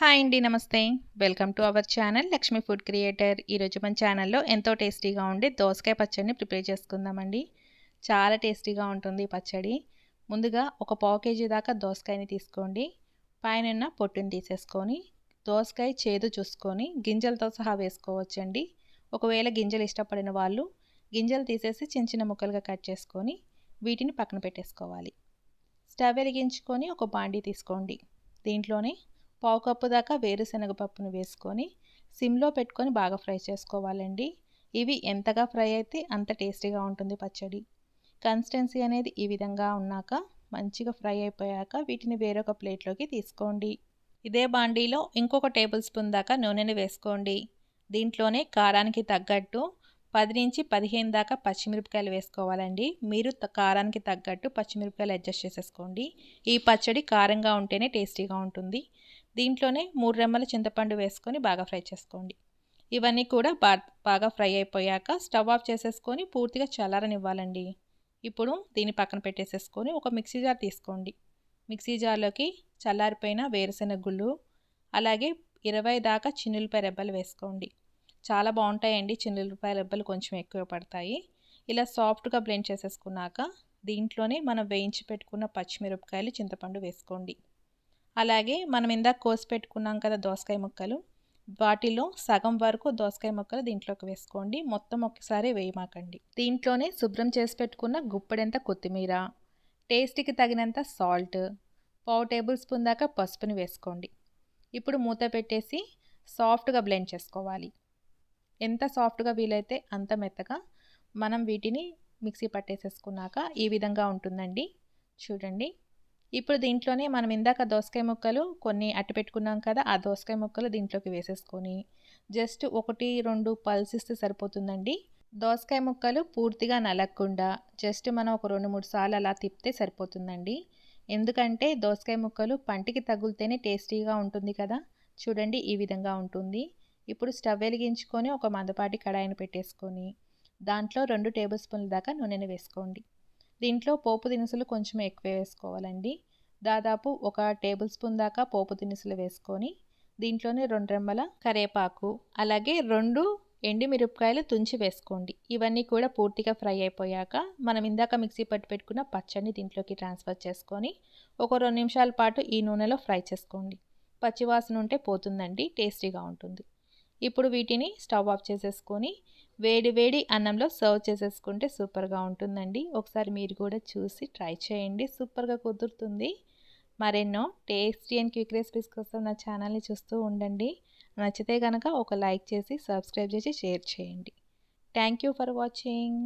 Hi అండి నమస్తే. Welcome to our channel Lakshmi food creator. ఈరోజు మన ఛానల్లో ఎంతో టేస్టీగా ఉండే దోసకాయ పచ్చడిని ప్రిపేర్ చేసుకుందామండి. చాలా టేస్టీగా ఉంటుంది ఈ పచ్చడి. ముందుగా ఒక పావు కేజీ దాకా దోసకాయని తీసుకోండి. పైన పొట్టుని తీసేసుకొని దోసకాయ చేదు చూసుకొని గింజలతో సహా వేసుకోవచ్చండి. ఒకవేళ గింజలు ఇష్టపడిన వాళ్ళు గింజలు తీసేసి చిన్న చిన్న ముక్కలుగా కట్ చేసుకొని వీటిని పక్కన పెట్టేసుకోవాలి. స్టవ్ వెలిగించుకొని ఒక బాండీ తీసుకోండి. దీంట్లోనే పావు కప్పు దాకా వేరుశనగ పప్పును వేసుకొని సిమ్లో పెట్టుకొని బాగా ఫ్రై చేసుకోవాలండి. ఇవి ఎంతగా ఫ్రై అయితే అంత టేస్టీగా ఉంటుంది పచ్చడి. కన్సిస్టెన్సీ అనేది ఈ విధంగా ఉన్నాక మంచిగా ఫ్రై అయిపోయాక వీటిని వేరొక ప్లేట్లోకి తీసుకోండి. ఇదే బాండీలో ఇంకొక టేబుల్ స్పూన్ దాకా నూనెని వేసుకోండి. దీంట్లోనే కారానికి తగ్గట్టు పది నుంచి పదిహేను దాకా పచ్చిమిరపకాయలు వేసుకోవాలండి. మీరు కారానికి తగ్గట్టు పచ్చిమిరపకాయలు అడ్జస్ట్ చేసేసుకోండి. ఈ పచ్చడి కారంగా ఉంటేనే టేస్టీగా ఉంటుంది. దీంట్లోనే మూడు రెమ్మల చింతపండు వేసుకొని బాగా ఫ్రై చేసుకోండి. ఇవన్నీ కూడా బా బాగా ఫ్రై అయిపోయాక స్టవ్ ఆఫ్ చేసేసుకొని పూర్తిగా చల్లారనివ్వాలండి. ఇప్పుడు దీన్ని పక్కన పెట్టేసేసుకొని ఒక మిక్సీ జార్ తీసుకోండి. మిక్సీ జార్లోకి చల్లారిపోయిన వేరుశెనగ గుళ్ళు అలాగే ఇరవై దాకా చిన్నులపై రెబ్బలు వేసుకోండి. చాలా బాగుంటాయండి చిన్నులపై రెబ్బలు కొంచెం ఎక్కువ పడతాయి. ఇలా సాఫ్ట్గా బ్లెండ్ చేసేసుకున్నాక దీంట్లోనే మనం వేయించి పెట్టుకున్న పచ్చిమిరపకాయలు చింతపండు వేసుకోండి. అలాగే మనం ఇందాక కోసి పెట్టుకున్నాం కదా దోసకాయ ముక్కలు. వాటిలో సగం వరకు దోసకాయ ముక్కలు దీంట్లోకి వేసుకోండి. మొత్తం ఒకసారి వేయమాకండి. దీంట్లోనే శుభ్రం చేసి పెట్టుకున్న గుప్పడెంత కొత్తిమీర టేస్ట్కి తగినంత సాల్ట్ పావు టేబుల్ స్పూన్ దాకా పసుపుని వేసుకోండి. ఇప్పుడు మూత పెట్టేసి సాఫ్ట్గా బ్లెండ్ చేసుకోవాలి. ఎంత సాఫ్ట్గా వీలైతే అంత మెత్తగా మనం వీటిని మిక్సీ పట్టేసేసుకున్నాక ఈ విధంగా ఉంటుందండి. చూడండి. ఇప్పుడు దీంట్లోనే మనం ఇందాక దోసకాయ ముక్కలు కొన్ని అట్టి పెట్టుకున్నాం కదా ఆ దోసకాయ ముక్కలు దీంట్లోకి వేసేసుకొని జస్ట్ ఒకటి రెండు పల్స్ ఇస్తే సరిపోతుందండి. దోసకాయ ముక్కలు పూర్తిగా నలగకుండా జస్ట్ మనం ఒక రెండు మూడు సార్లు అలా తిప్పితే సరిపోతుందండి. ఎందుకంటే దోసకాయ ముక్కలు పంటికి తగులితేనే టేస్టీగా ఉంటుంది కదా చూడండి ఈ విధంగా ఉంటుంది. ఇప్పుడు స్టవ్ వెలిగించుకొని ఒక మందపాటి కడాయిని పెట్టేసుకొని దాంట్లో రెండు టేబుల్ స్పూన్ల దాకా నూనెను వేసుకోండి. దీంట్లో పోపు దినుసులు కొంచెం ఎక్కువ వేసుకోవాలండి. దాదాపు ఒక టేబుల్ స్పూన్ దాకా పోపు దినుసులు వేసుకొని దీంట్లోనే రెండు రెమ్మల కరేపాకు అలాగే రెండు ఎండి మిరపకాయలు తుంచి వేసుకోండి. ఇవన్నీ కూడా పూర్తిగా ఫ్రై అయిపోయాక మనం ఇందాక మిక్సీ పట్టి పెట్టుకున్న పచ్చడిని దీంట్లోకి ట్రాన్స్ఫర్ చేసుకొని ఒక రెండు నిమిషాల పాటు ఈ నూనెలో ఫ్రై చేసుకోండి. పచ్చివాసన ఉంటే పోతుందండి టేస్టీగా ఉంటుంది. ఇప్పుడు వీటిని స్టవ్ ఆఫ్ చేసేసుకొని వేడి వేడి అన్నంలో సర్వ్ చేసేసుకుంటే సూపర్గా ఉంటుందండి. ఒకసారి మీరు కూడా చూసి ట్రై చేయండి. సూపర్గా కుదురుతుంది. మరెన్నో టేస్టీ అండ్ క్విక్ రెసిపీస్ కోసం నా ఛానల్ని చూస్తూ ఉండండి. నచ్చితే కనుక ఒక లైక్ చేసి సబ్స్క్రైబ్ చేసి షేర్ చేయండి. Thank you for watching.